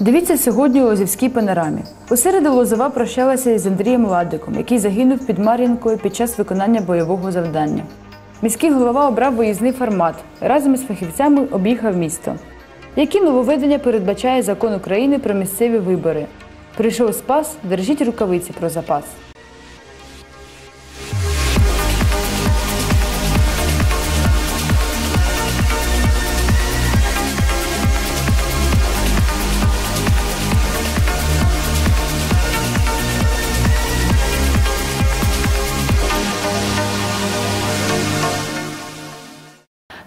Дивіться сьогодні у Лозівській панорамі. У середу Лозова прощалася із Андрієм Ладиком, який загинув під Мар'їнкою під час виконання бойового завдання. Міський голова обрав виїзний формат. Разом із фахівцями об'їхав місто. Які нововведення передбачає закон України про місцеві вибори? Прийшов спас, держіть рукавиці про запас.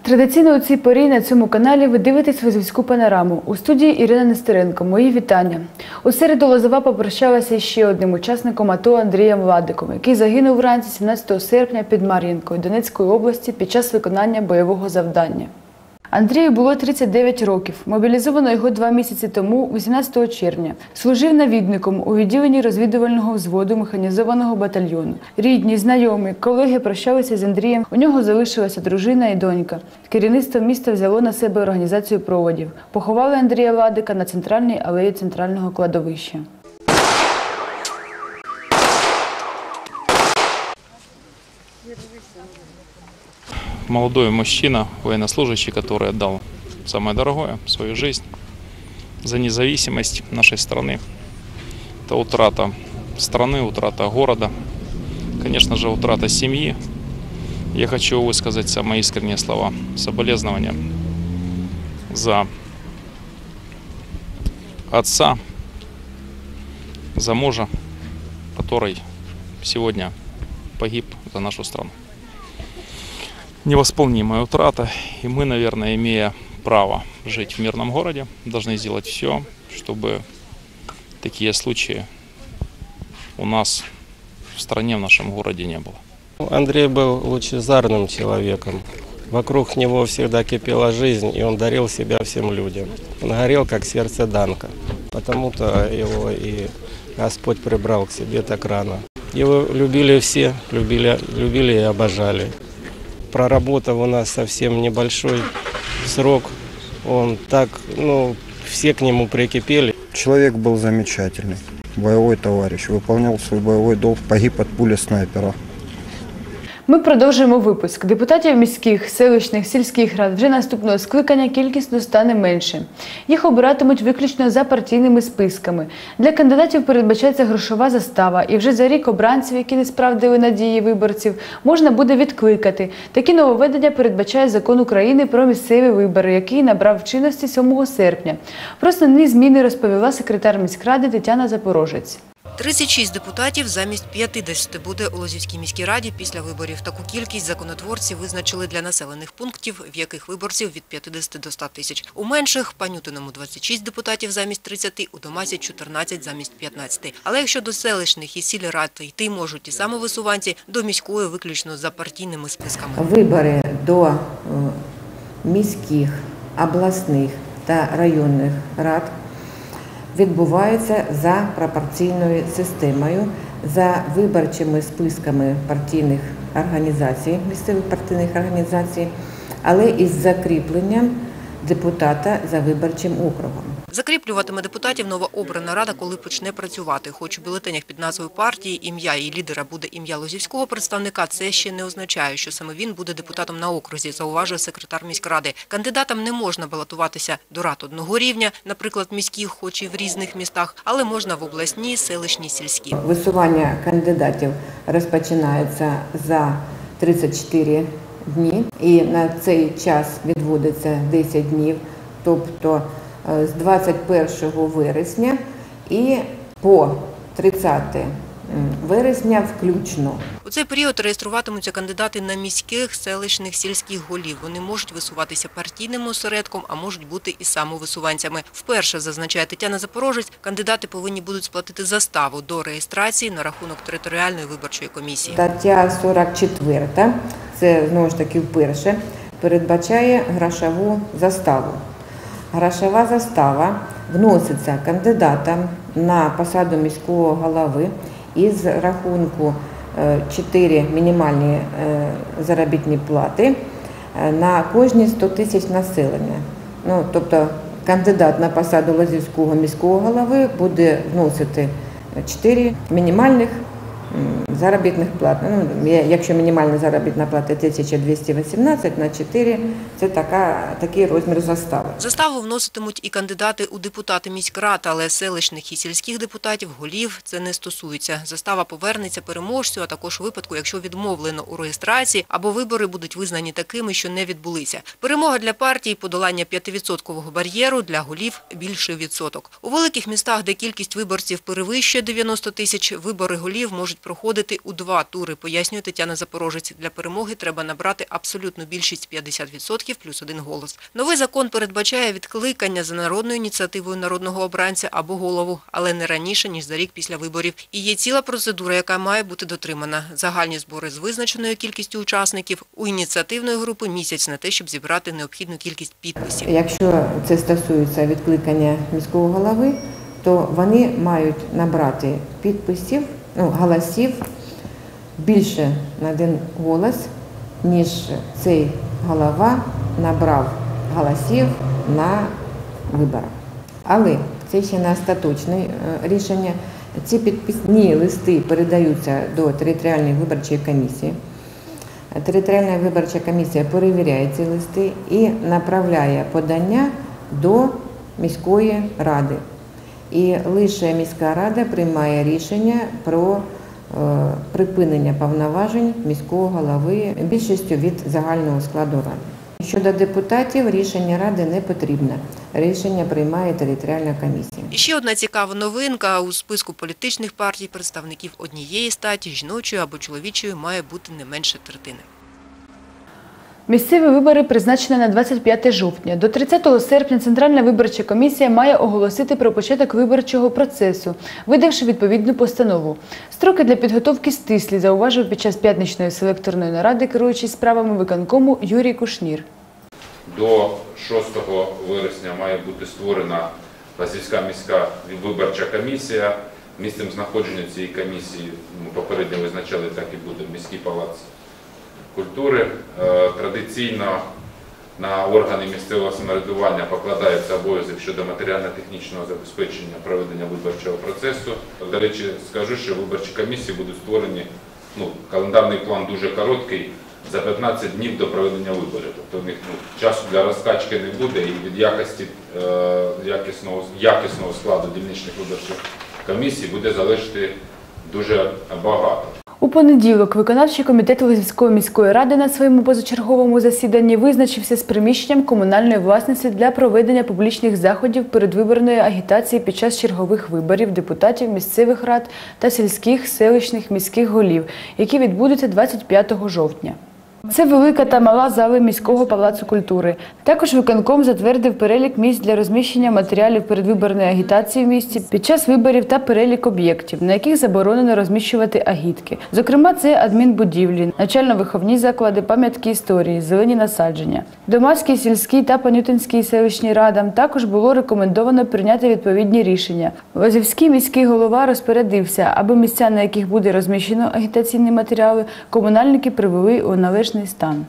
Традиційно у цій порі на цьому каналі ви дивитесь Лозівську панораму. У студії Ірина Нестеренко. Мої вітання. У середу Лозова попрощалася ще одним учасником АТО Андрієм Владиком, який загинув вранці 17 серпня під Мар'їнкою Донецької області під час виконання бойового завдання. Андрію було 39 років. Мобілізовано його два місяці тому, 18 червня. Служив навідником у відділенні розвідувального взводу механізованого батальйону. Рідні, знайомі, колеги прощалися з Андрієм. У нього залишилася дружина і донька. Керівництво міста взяло на себе організацію проводів. Поховали Андрія Ладика на центральній алеї центрального кладовища. Молодой мужчина, военнослужащий, который отдал самое дорогое, свою жизнь за независимость нашей страны. Это утрата страны, утрата города, конечно же, утрата семьи. Я хочу высказать самые искренние слова соболезнования за отца, за мужа, который сегодня погиб за нашу страну невосполнимая утрата. И мы, наверное, имея право жить в мирном городе, должны сделать все, чтобы такие случаи у нас в стране, в нашем городе не было. Андрей был лучезарным человеком. Вокруг него всегда кипела жизнь, и он дарил себя всем людям. Он горел, как сердце Данка. Потому-то его и Господь прибрал к себе так рано. Его любили все, любили, любили и обожали. Проработав у нас совсем небольшой срок, он так, ну, все к нему прикипели. Человек был замечательный, боевой товарищ, выполнял свой боевой долг, погиб от пули снайпера. Ми продовжуємо випуск. Депутатів міських, селищних, сільських рад вже наступного скликання кількісно стане менше. Їх обиратимуть виключно за партійними списками. Для кандидатів передбачається грошова застава, і вже за рік обранців, які не справдили надії виборців, можна буде відкликати. Такі нововведення передбачає закон України про місцеві вибори, який набрав чинності 7 серпня. Про основні зміни розповіла секретар міськради Тетяна Запорожець. 36 депутатів замість 50 буде у Лозівській міській раді після виборів. Таку кількість законотворці визначили для населених пунктів, в яких виборців від 50 до 100 тисяч. У менших – Панютиному 26 депутатів замість 30, у Домасі 14 замість 15. Але якщо до селищних і сільрад йти можуть і самовисуванці, до міської виключно за партійними списками. Вибори до е, міських, обласних та районних рад відбуваються за пропорційною системою, за виборчими списками партійних організацій, місцевих партійних організацій, але із закріпленням депутата за виборчим округом. Закріплюватиме депутатів новообрана рада, коли почне працювати. Хоч у бюлетенях під назвою партії ім'я її лідера буде ім'я лозівського представника, це ще не означає, що саме він буде депутатом на окрузі, зауважує секретар міськради. Кандидатам не можна балотуватися до рад одного рівня, наприклад, міських, хоч і в різних містах, але можна в обласній, селищній, сільській. Висування кандидатів розпочинається за 34 дні, і на цей час відводиться 10 днів, тобто з 21 вересня і по 30 вересня включно. У цей період реєструватимуться кандидати на міських, селищних, сільських голів. Вони можуть висуватися партійним осередком, а можуть бути і самовисуванцями. Вперше, зазначає Тетяна Запорожець, кандидати повинні будуть сплатити заставу до реєстрації на рахунок територіальної виборчої комісії. Стаття 44, це знову ж таки вперше, передбачає грошову заставу. Грошова застава вноситься кандидатам на посаду міського голови із рахунку 4 мінімальні е, заробітні плати е, на кожні 100 тисяч населення. Ну, тобто кандидат на посаду Лозівського міського голови буде вносити 4 мінімальних заробітних плат. Ну, якщо мінімальна заробітна плата 1218 на 4, це така, такий розмір застави. Заставу вноситимуть і кандидати у депутати міськрад, але селищних і сільських депутатів, голів це не стосується. Застава повернеться переможцю, а також випадку, якщо відмовлено у реєстрації або вибори будуть визнані такими, що не відбулися. Перемога для партії – подолання 5% бар'єру, для голів – більший відсоток. У великих містах, де кількість виборців перевищує 90 тисяч, вибори голів можуть проходити у два тури, пояснює Тетяна Запорожець. Для перемоги треба набрати абсолютну більшість 50% плюс один голос. Новий закон передбачає відкликання за народною ініціативою народного обранця або голову, але не раніше, ніж за рік після виборів. І є ціла процедура, яка має бути дотримана. Загальні збори з визначеною кількістю учасників у ініціативної групи місяць на те, щоб зібрати необхідну кількість підписів. Якщо це стосується відкликання міського голови, то вони мають набрати підписів, ну, голосів більше на один голос, ніж цей голова набрав голосів на виборах. Але це ще не остаточне е, рішення. Ці підписні листи передаються до територіальної виборчої комісії. Територіальна виборча комісія перевіряє ці листи і направляє подання до міської ради. І лише міська рада приймає рішення про е, припинення повноважень міського голови більшістю від загального складу ради. Щодо депутатів, рішення ради не потрібне. Рішення приймає територіальна комісія. Ще одна цікава новинка. У списку політичних партій представників однієї статі, жіночої або чоловічої, має бути не менше третини. Місцеві вибори призначені на 25 жовтня. До 30 серпня Центральна виборча комісія має оголосити про початок виборчого процесу, видавши відповідну постанову. Строки для підготовки стислі, зауважив під час п'ятничної селекторної наради, керуючий справами виконкому Юрій Кушнір. До 6 вересня має бути створена Лазівська міська виборча комісія. Місцем знаходження цієї комісії ми попередньо визначали, так і буде міський палац культури. Е, Традиційно на органи місцевого самоврядування покладається обов'язок щодо матеріально-технічного забезпечення проведення виборчого процесу. До речі, скажу, що виборчі комісії будуть створені. Ну, календарний план дуже короткий. За 15 днів до проведення виборів. Тобто у них ну, часу для розкачки не буде і від якості е, якісного, якісного складу дільничних виборчих комісій буде залежати дуже багато. У понеділок виконавчий комітет Лозівської міської ради на своєму позачерговому засіданні визначився з приміщенням комунальної власності для проведення публічних заходів передвиборної агітації під час чергових виборів депутатів місцевих рад та сільських, селищних, міських голів, які відбудуться 25 жовтня. Це велика та мала зали міського палацу культури. Також виконком затвердив перелік місць для розміщення матеріалів передвиборної агітації в місті під час виборів та перелік об'єктів, на яких заборонено розміщувати агітки. Зокрема, це адмінбудівлі, навчально-виховні заклади, пам'ятки історії, зелені насадження. Домаській, сільській та Панютинській селищній радам також було рекомендовано прийняти відповідні рішення. Лозівський міський голова розпорядився, аби місця, на яких буде розміщено агітаційні матеріали, комунальники привели у належний стан.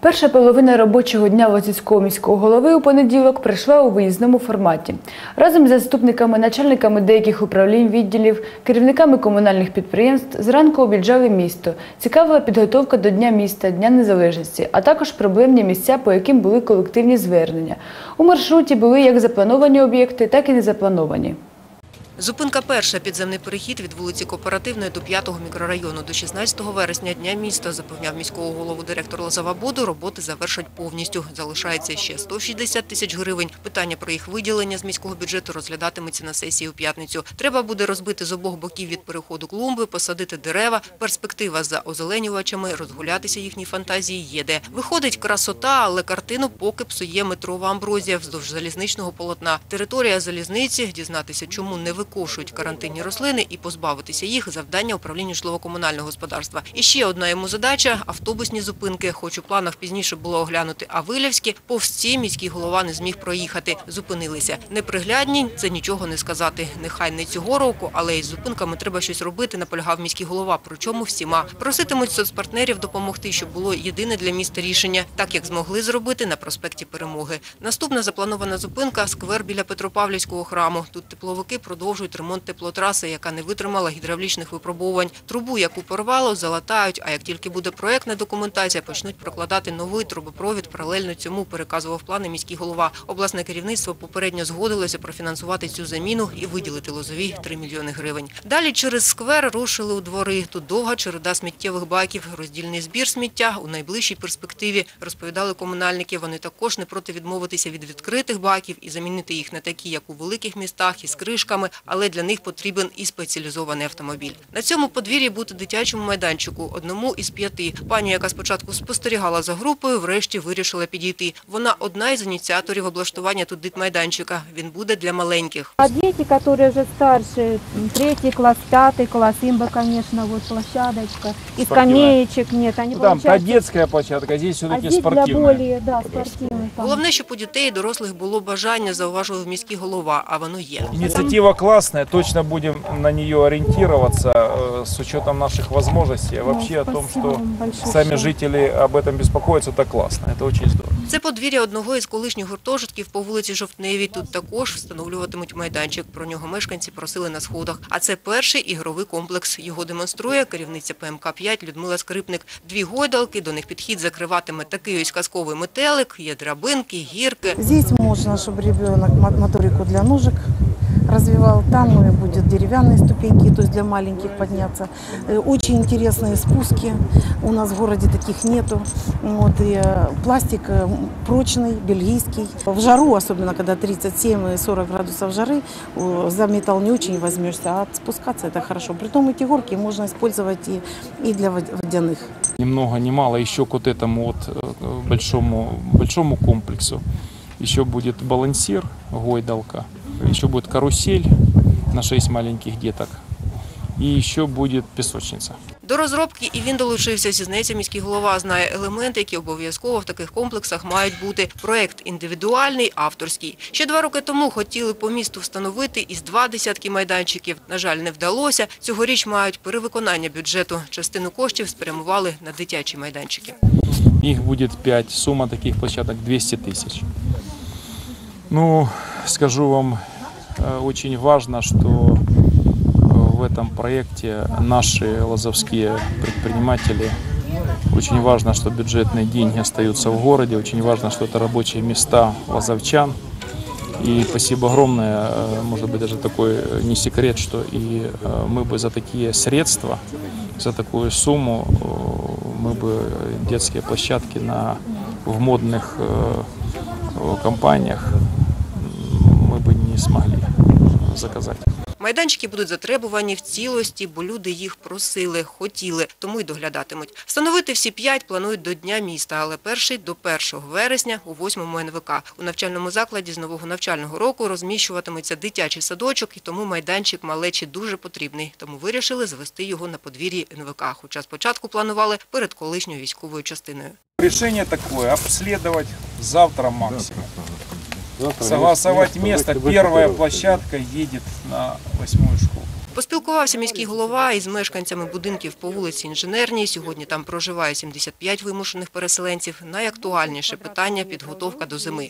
Перша половина робочого дня Лозівського міського голови у понеділок пройшла у виїзному форматі. Разом з заступниками, начальниками деяких управлінь відділів, керівниками комунальних підприємств зранку об'їжджали місто. Цікавила підготовка до Дня міста, Дня Незалежності, а також проблемні місця, по яким були колективні звернення. У маршруті були як заплановані об'єкти, так і незаплановані. Зупинка перша – підземний перехід від вулиці Кооперативної до 5-го мікрорайону. До 16 вересня Дня міста, запевняв міського голову директор Лозавабуду, роботи завершать повністю. Залишається ще 160 тисяч гривень. Питання про їх виділення з міського бюджету розглядатиметься на сесії у п'ятницю. Треба буде розбити з обох боків від переходу клумби, посадити дерева. Перспектива за озеленювачами, розгулятися їхній фантазії є де. Виходить красота, але картину поки псує метрова амброзія вздовж залізничного полотна. Територія залізниці, дізнатися, чому не виконує викошують карантинні рослини і позбавитися їх – завдання управління житлово-комунального господарства. І ще одна йому задача – автобусні зупинки. Хоч у планах пізніше було оглянути Авилівські, повз ці міський голова не зміг проїхати. Зупинилися. Неприглядні – це нічого не сказати. Нехай не цього року, але із зупинками треба щось робити, наполягав міський голова. Причому всіма. Проситимуть соцпартнерів допомогти, щоб було єдине для міста рішення, так як змогли зробити на проспекті Перемоги. Наступна запланована зупинка – сквер біля Петропавлівського храму. Тут тепловики продовжують ремонт теплотраси, яка не витримала гідравлічних випробувань. Трубу, яку порвало, залатають, а як тільки буде проектна документація, почнуть прокладати новий трубопровід паралельно цьому, переказував плани міський голова. Обласне керівництво попередньо згодилося профінансувати цю заміну і виділити Лозовій 3 мільйони гривень. Далі через сквер рушили у двори. Тут довга череда сміттєвих баків, роздільний збір сміття у найближчій перспективі, розповідали комунальники. Вони також не проти відмовитися від відкритих баків і замінити їх на такі, як у великих містах, із кришками, але для них потрібен і спеціалізований автомобіль. На цьому подвір'ї бути дитячому майданчику, одному із п'яти. Пані, яка спочатку спостерігала за групою, врешті вирішила підійти. Вона одна із ініціаторів облаштування тут дитмайданчика. Він буде для маленьких. А дети, которые уже старше, третий класс, пятый класс, им бы, конечно, вот площадочка. И скамеечек нет, они Ну, Там та получают... детская площадка, а здесь А все-таки здесь для спортивная. более, да, спортивных. там. Головне, щоб у дітей і дорослих було бажання, зауважував міський голова, а воно є. Инициатива классная, точно будем на нее ориентироваться э, с учетом наших возможностей. А Ну, вообще о том, спасибо что вам большое. сами жители об этом беспокоятся, это классно, это очень здорово. Це подвір'я одного із колишніх гуртожитків по вулиці Жовтневій. Тут також встановлюватимуть майданчик. Про нього мешканці просили на сходах. А це перший ігровий комплекс. Його демонструє керівниця ПМК-5 Людмила Скрипник. Дві гойдалки, до них підхід закриватиме такий ось казковий метелик, є драбинки, гірки. Здесь можно, чтобы ребенок мо- моторику для ножек развивал. Там будут деревянные ступеньки, то есть для маленьких подняться. Э, Очень интересные спуски. У нас в городе таких нету. Вот, и э, пластик э, прочный, бельгийский. В жару, особенно когда 37 и 40 градусов жары, за металл не очень возьмешься, а спускаться это хорошо. Притом эти горки можно использовать и, и для вод- водяных. Ни много ни мало еще к вот этому вот большому, большому комплексу. Еще будет балансир, гойдалка, еще будет карусель на 6 маленьких деток. И еще будет песочница. До розробки і він долучився, зізнається міський голова, знає елементи, які обов'язково в таких комплексах мають бути. Проект індивідуальний, авторський. Ще два роки тому хотіли по місту встановити із два десятки майданчиків. На жаль, не вдалося. Цьогоріч мають перевиконання бюджету. Частину коштів спрямували на дитячі майданчики. Их будет 5, сумма таких площадок 200 тысяч. Ну, скажу вам, э, очень важно, что э, в этом проекте наши лазовские предприниматели, очень важно, что бюджетные деньги остаются в городе, очень важно, что это рабочие места лазовчан. И спасибо огромное, э, может быть даже такой э, не секрет, что и э, мы бы за такие средства, за такую сумму э, мы бы детские площадки на, в модных э, э, компаниях смогли заказать. Майданчики будуть затребувані в цілості, бо люди їх просили, хотіли, тому й доглядатимуть. Встановити всі п'ять планують до Дня міста, але перший до 1 вересня у 8-му НВК. У навчальному закладі з нового навчального року розміщуватиметься дитячий садочок, і тому майданчик малечі дуже потрібний. Тому вирішили звести його на подвір'ї НВК, хоча спочатку планували перед колишньою військовою частиною. Решение такое, обследовать завтра максимум. Согласовать место, первая площадка едет на восьмую школу. Поспілкувався міський голова із мешканцями будинків по вулиці Інженерній. Сьогодні там проживає 75 вимушених переселенців. Найактуальніше питання – підготовка до зими.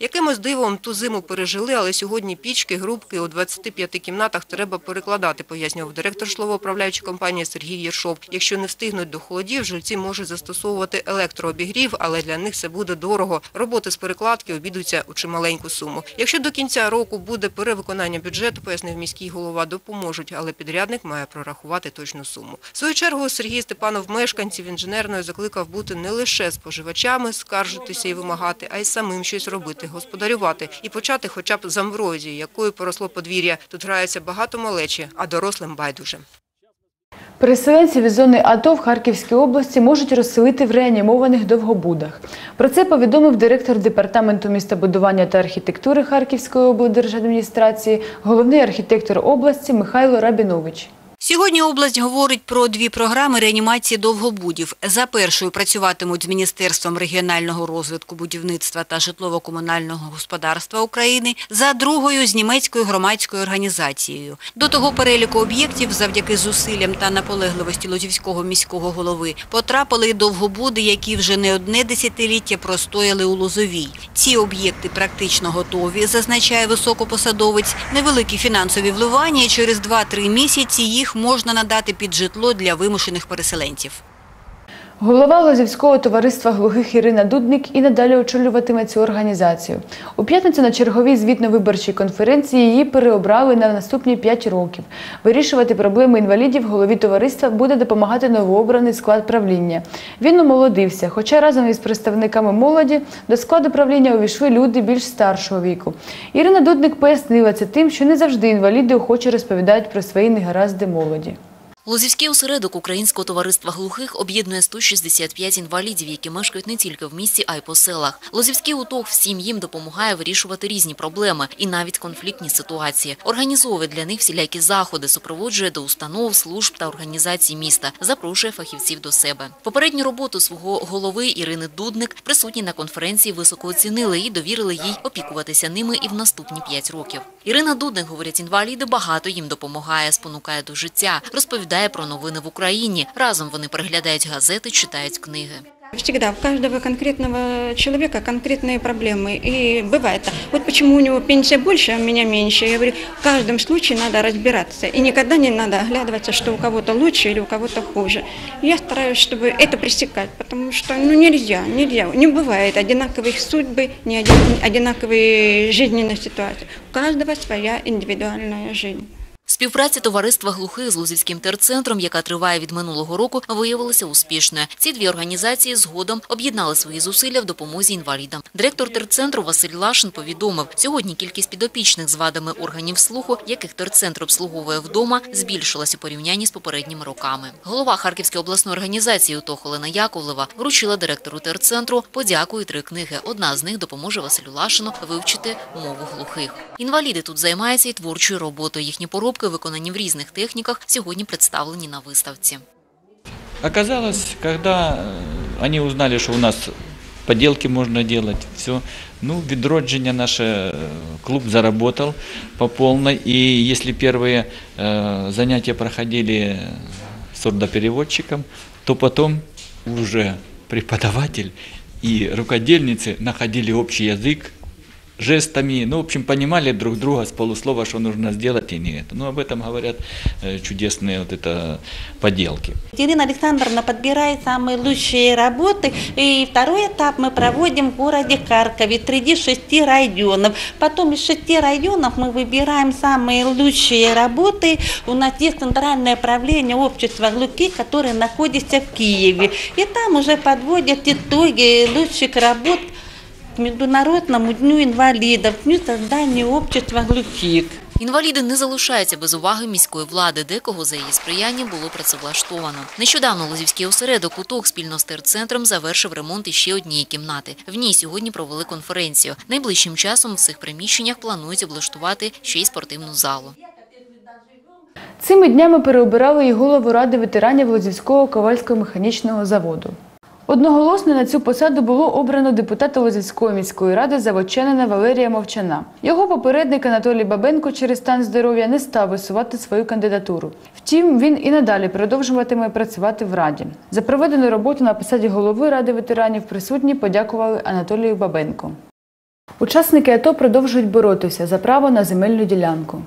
Якимось дивом ту зиму пережили, але сьогодні пічки, грубки у 25 кімнатах треба перекладати, пояснював директор житлово-управляючої компанії Сергій Єршов. Якщо не встигнуть до холодів, жильці можуть застосовувати електрообігрів, але для них це буде дорого. Роботи з перекладки обійдуться у чималеньку суму. Якщо до кінця року буде перевиконання бюджету, пояснив міський голова, допоможуть, але підрядник має прорахувати точну суму. В свою чергу Сергій Степанов мешканців інженерної закликав бути не лише споживачами, скаржитися і вимагати, а й самим щось робити, господарювати і почати хоча б з амброзії, якою поросло подвір'я. Тут грається багато малечі, а дорослим байдуже. Переселенців із зони АТО в Харківській області можуть розселити в реанімованих довгобудах. Про це повідомив директор департаменту містобудування та архітектури Харківської облдержадміністрації, головний архітектор області Михайло Рабінович. Сьогодні область говорить про дві програми реанімації довгобудів. За першою працюватимуть з Міністерством регіонального розвитку, будівництва та житлово-комунального господарства України, за другою – з німецькою громадською організацією. До того переліку об'єктів, завдяки зусиллям та наполегливості Лозівського міського голови, потрапили й довгобуди, які вже не одне десятиліття простояли у Лозовій. Ці об'єкти практично готові, зазначає високопосадовець. Невеликі фінансові вливання через 2-3 місяці їх можна надати під житло для вимушених переселенців. Голова Лозівського товариства глухих Ірина Дудник і надалі очолюватиме цю організацію. У п'ятницю на черговій звітно-виборчій конференції її переобрали на наступні 5 років. Вирішувати проблеми інвалідів голові товариства буде допомагати новообраний склад правління. Він омолодився, хоча разом із представниками молоді до складу правління увійшли люди більш старшого віку. Ірина Дудник пояснила це тим, що не завжди інваліди охоче розповідають про свої негаразди молоді. Лозівський осередок Українського товариства глухих об'єднує 165 інвалідів, які мешкають не тільки в місті, а й по селах. Лозівський уток всім їм допомагає вирішувати різні проблеми і навіть конфліктні ситуації. Організовує для них всілякі заходи, супроводжує до установ, служб та організацій міста, запрошує фахівців до себе. Попередню роботу свого голови Ірини Дудник присутні на конференції високо оцінили і довірили їй опікуватися ними і в наступні 5 років. Ірина Дудник, говорять інваліди, багато їм допомагає, спонукає до життя, розповідає про новини в Україні. Разом вони переглядають газети, читають книги. Всегда у каждого конкретного человека конкретные проблемы. И бывает, вот почему у него пенсия больше, а у меня меньше. Я говорю, в каждом случае надо разбираться. И никогда не надо оглядываться, что у кого-то лучше или у кого-то хуже. Я стараюсь, чтобы это пресекать, потому что ну, нельзя, нельзя. Не бывает одинаковых судьбы, не один, одинаковые жизненные ситуации. У каждого своя индивидуальная жизнь. Співпраця товариства глухих з Лузівським терцентром, яка триває від минулого року, виявилася успішною. Ці дві організації згодом об'єднали свої зусилля в допомозі інвалідам. Директор терцентру Василь Лашин повідомив, сьогодні кількість підопічних з вадами органів слуху, яких терцентр обслуговує вдома, збільшилась у порівнянні з попередніми роками. Голова Харківської обласної організації УТО Яковлева вручила директору терцентру подяку і три книги. Одна з них допоможе Василю Лашину вивчити мову глухих. Інваліди тут займаються і творчою роботою. Їхні поробки виконані в різних техніках, сьогодні представлені на виставці. Оказалось, когда они узнали, что у нас поделки можно делать, все, ну, відродження наше, клуб заработал по полной, и если первые э, занятия проходили сурдопереводчиком, то потом уже преподаватель и рукодельницы находили общий язык, жестами, ну, в общем, понимали друг друга с полуслова, что нужно сделать и не это. Ну, об этом говорят э, чудесные вот это поделки. Ирина Александровна подбирает самые лучшие работы, и второй этап мы проводим в городе Харькове среди шести районов. Потом из шести районов мы выбираем самые лучшие работы. У нас есть центральное правление общества глухих, которое находится в Киеве. И там уже подводят итоги лучших работ к Международному дню инвалидов, дню создания общества глухих. Інваліди не залишаються без уваги міської влади, декого за її сприяння було працевлаштовано. Нещодавно Лозівський осередок УТОК спільно з терцентром завершив ремонт іще однієї кімнати. В ній сьогодні провели конференцію. Найближчим часом в цих приміщеннях планують облаштувати ще й спортивну залу. Цими днями переобирали і голову ради ветеранів Лозівського ковальського механічного заводу. Одноголосно на цю посаду було обрано депутата Лозівської міської ради заводчанина Валерія Мовчана. Його попередник Анатолій Бабенко через стан здоров'я не став висувати свою кандидатуру. Втім, він і надалі продовжуватиме працювати в раді. За проведену роботу на посаді голови ради ветеранів присутні подякували Анатолію Бабенко. Учасники АТО продовжують боротися за право на земельну ділянку.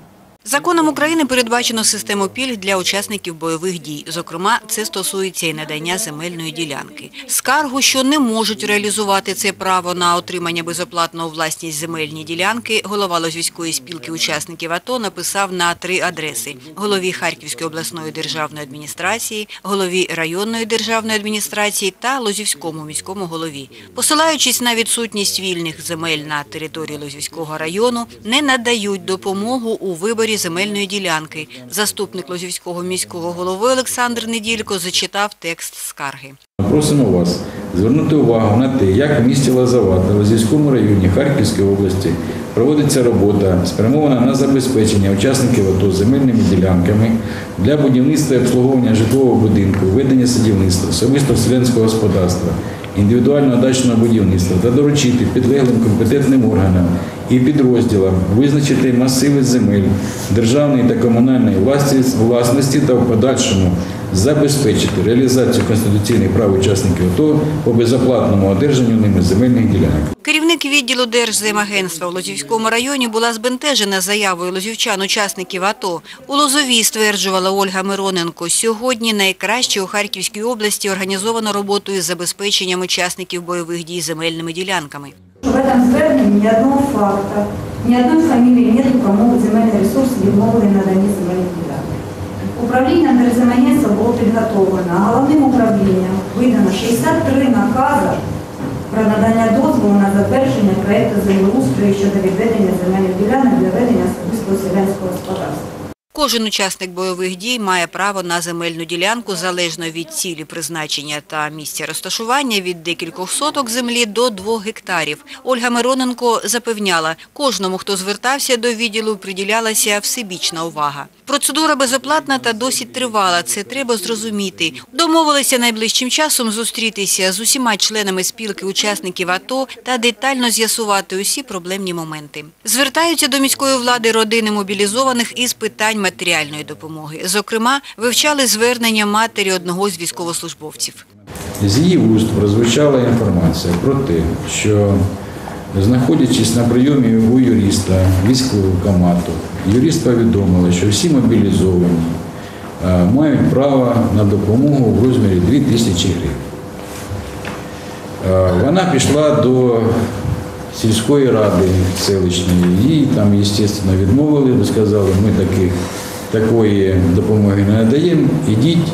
Законом України передбачено систему пільг для учасників бойових дій. Зокрема, це стосується і надання земельної ділянки. Скаргу, що не можуть реалізувати це право на отримання безоплатного власність земельні ділянки, голова Лозівської спілки учасників АТО написав на три адреси – голові Харківської обласної державної адміністрації, голові районної державної адміністрації та Лозівському міському голові. Посилаючись на відсутність вільних земель на території Лозівського району, не надають допомогу у виборі продажі земельної ділянки. Заступник Лозівського міського голови Олександр Неділько зачитав текст скарги. Просимо вас звернути увагу на те, як в місті Лозова та Лозівському районі Харківської області проводиться робота, спрямована на забезпечення учасників АТО земельними ділянками для будівництва і обслуговування житлового будинку, ведення садівництва, особисто селянського господарства, індивідуального дачного будівництва та доручити підлеглим компетентним органам і підрозділам визначити масиви земель державної та комунальної власності- та в подальшому забезпечити реалізацію конституційних прав учасників АТО по безоплатному одержанню ними земельних ділянок. Керівник відділу Держземагентства у Лозівському районі була збентежена заявою лозівчан-учасників АТО. У Лозовій, стверджувала Ольга Мироненко, сьогодні найкраще у Харківській області організовано роботу із забезпеченням учасників бойових дій земельними ділянками. В этом зверненні ні одного факта, ні одної фамілії нету, кому земельний ресурс відмовили надані земельних ділянок. Управлінням Держземагентства було підготовлено, а головним управлінням видано 63 накази про надання дозволу на затвердження проєкту землеустрою щодо відведення земельних ділянок для ведення особистого селянського господарства. Кожен учасник бойових дій має право на земельну ділянку залежно від цілі призначення та місця розташування від декількох соток землі до двох гектарів. Ольга Мироненко запевняла, кожному, хто звертався до відділу, приділялася всебічна увага. Процедура безоплатна та досить тривала, це треба зрозуміти. Домовилися найближчим часом зустрітися з усіма членами спілки учасників АТО та детально з'ясувати усі проблемні моменти. Звертаються до міської влади родини мобілізованих із питань матеріальної допомоги. Зокрема, вивчали звернення матері одного з військовослужбовців. З її вуст прозвучала інформація про те, що знаходячись на прийомі у юриста військового комату, юрист повідомила, що всі мобілізовані мають право на допомогу в розмірі 2 тисячі гривень. Вона пішла до сільської ради селищної, їй там, звісно, відмовили, сказали, ми таких, такої допомоги не надаємо, ідіть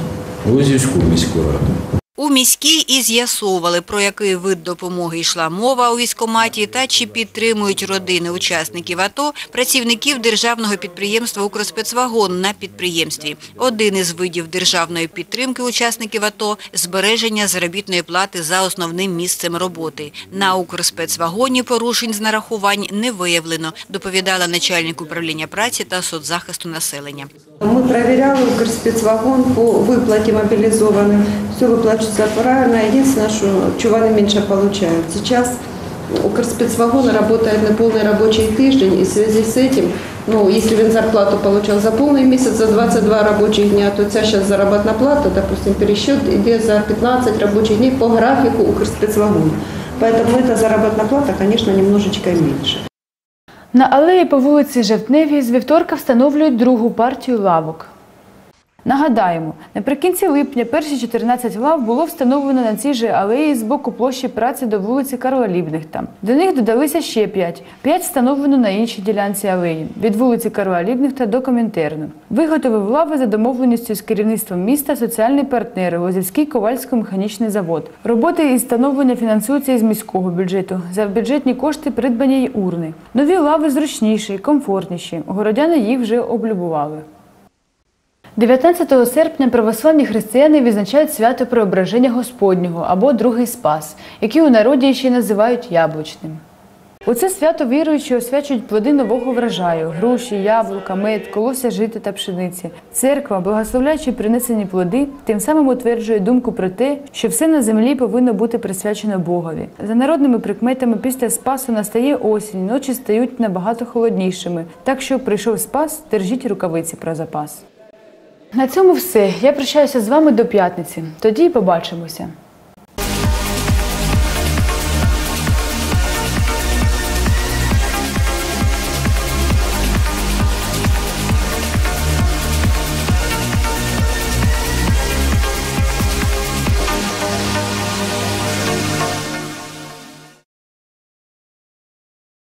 в Лозівську міську раду. У міській і з'ясовували, про який вид допомоги йшла мова у військкоматі та чи підтримують родини учасників АТО працівників державного підприємства «Укрспецвагон» на підприємстві. Один із видів державної підтримки учасників АТО – збереження заробітної плати за основним місцем роботи. На «Укрспецвагоні» порушень з нарахувань не виявлено, доповідала начальник управління праці та соцзахисту населення. Мы проверяли Укрспецвагон по выплате мобилизованным. Все выплачивается правильно. Единственное, что чуваны меньше получают. Сейчас Укрспецвагон работает на полный рабочий тиждень, и в связи с этим, ну, если он зарплату получал за полный месяц, за 22 рабочих дня, то ця сейчас заработная плата, допустим, пересчет идет за 15 рабочих дней по графику Укрспецвагона. Поэтому эта заработная плата, конечно, немножечко меньше. На алеї по вулиці Жовтневій з вівторка встановлюють другу партію лавок. Нагадаємо, наприкінці липня перші 14 лав було встановлено на цій же алеї з боку площі праці до вулиці Карла Лібнехта. До них додалися ще 5. 5 встановлено на іншій ділянці алеї від вулиці Карла Лібнехта до Комінтерну. Виготовив лави за домовленістю з керівництвом міста соціальний партнер Лозівський ковальсько-механічний завод. Роботи із встановлення фінансуються із міського бюджету. За бюджетні кошти придбані й урни. Нові лави зручніші, комфортніші. Городяни їх вже облюбували. 19 серпня православні християни відзначають свято Преображення Господнього або Другий Спас, який у народі ще називають яблучним. У це свято віруючі освячують плоди нового врожаю груші, яблука, мед, колося жити та пшениці. Церква, благословляючи принесені плоди, тим самим утверджує думку про те, що все на землі повинно бути присвячено Богові. За народними прикметами після спасу настає осінь, ночі стають набагато холоднішими. Так що прийшов спас, держіть рукавиці про запас. На цьому все. Я прощаюся з вами до п'ятниці. Тоді і побачимося.